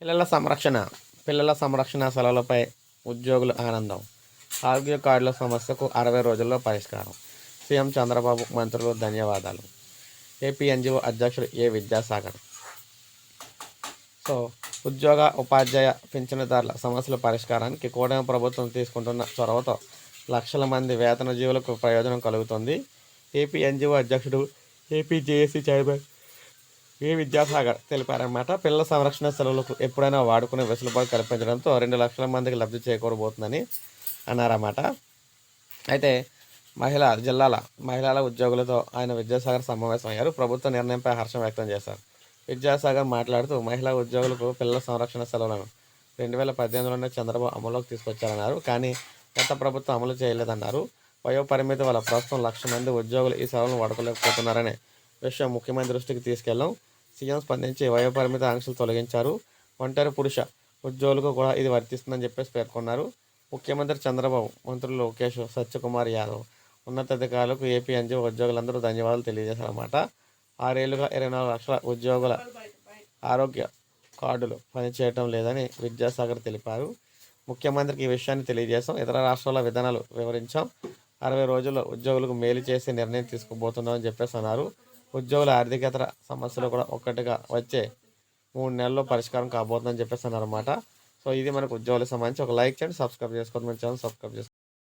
పిల్లల సంరక్షణ పిల్లల సంరక్షణ సెలవులపై ఉద్యోగుల ఆనందం ఆరోగ్య కార్డుల సమస్యకు అరవై రోజుల్లో పరిష్కారం. సీఎం చంద్రబాబు మంత్రులు ధన్యవాదాలు. ఏపీ ఎన్జిఓ అధ్యక్షుడు ఏ విద్యాసాగర్. సో ఉద్యోగ ఉపాధ్యాయ పింఛనుదారుల సమస్యల పరిష్కారానికి కూడా ప్రభుత్వం తీసుకుంటున్న చొరవతో లక్షల మంది వేతన జీవులకు ప్రయోజనం కలుగుతుంది. ఏపీ ఎన్జిఓ అధ్యక్షుడు AP JAC chairman A Vidyasagar తెలిపారన్నమాట పిల్లల సంరక్షణ సెలవులకు ఎప్పుడైనా వాడుకునే వెసులుబాటు కల్పించడంతో రెండు లక్షల మందికి లబ్ధి చేకూరబోతుందని అన్నారన్నమాట. అయితే మహిళా జిల్లాల మహిళల ఉద్యోగులతో ఆయన విద్యాసాగర్ సమావేశం అయ్యారు. ప్రభుత్వ నిర్ణయంపై హర్షం వ్యక్తం చేశారు. విద్యాసాగర్ మాట్లాడుతూ మహిళా ఉద్యోగులకు పిల్లల సంరక్షణ సెలవులను రెండు వేల పద్దెనిమిదిలోనే చంద్రబాబు అమలులోకి తీసుకొచ్చారన్నారు. కానీ గత ప్రభుత్వం అమలు చేయలేదన్నారు. వయో పరిమితి వల్ల ప్రస్తుతం లక్ష మంది ఉద్యోగులు ఈ సెలవులను వాడుకోలేకపోతున్నారని విషయం ముఖ్యమంత్రి దృష్టికి తీసుకెళ్ళాం. సీఎం స్పందించి వయోపరిమిత ఆంక్షలు తొలగించారు. ఒంటరి పురుష ఉద్యోగులకు కూడా ఇది వర్తిస్తుందని చెప్పేసి పేర్కొన్నారు. ముఖ్యమంత్రి చంద్రబాబు మంత్రులు లోకేష్ సత్యకుమార్ యాదవ్ ఉన్నతాధికారులకు ఏపీ ఎన్జిఓ ఉద్యోగులందరూ ధన్యవాదాలు తెలియజేశారన్నమాట. ఆరేళ్ళుగా ఇరవై నాలుగు లక్షల ఉద్యోగుల ఆరోగ్య కార్డులు పనిచేయటం లేదని విద్యాసాగర్ తెలిపారు. ముఖ్యమంత్రికి ఈ విషయాన్ని తెలియజేశాం. ఇతర రాష్ట్రాల విధానాలు వివరించాం. అరవై రోజుల్లో ఉద్యోగులకు మేలు చేసే నిర్ణయం తీసుకోబోతున్నామని చెప్పేసి అన్నారు. ఉద్యోగుల ఆర్థికేతర సమస్యలు కూడా ఒక్కటిగా వచ్చే మూడు నెలల్లో పరిష్కారం కాబోతుందని చెప్పేసి అన్నారన్నమాట. సో ఇది మనకు ఉద్యోగులకు సంబంధించి ఒక లైక్ చేయండి సబ్స్క్రైబ్ చేసుకోండి మన ఛానల్ సబ్స్క్రైబ్ చేసుకోండి.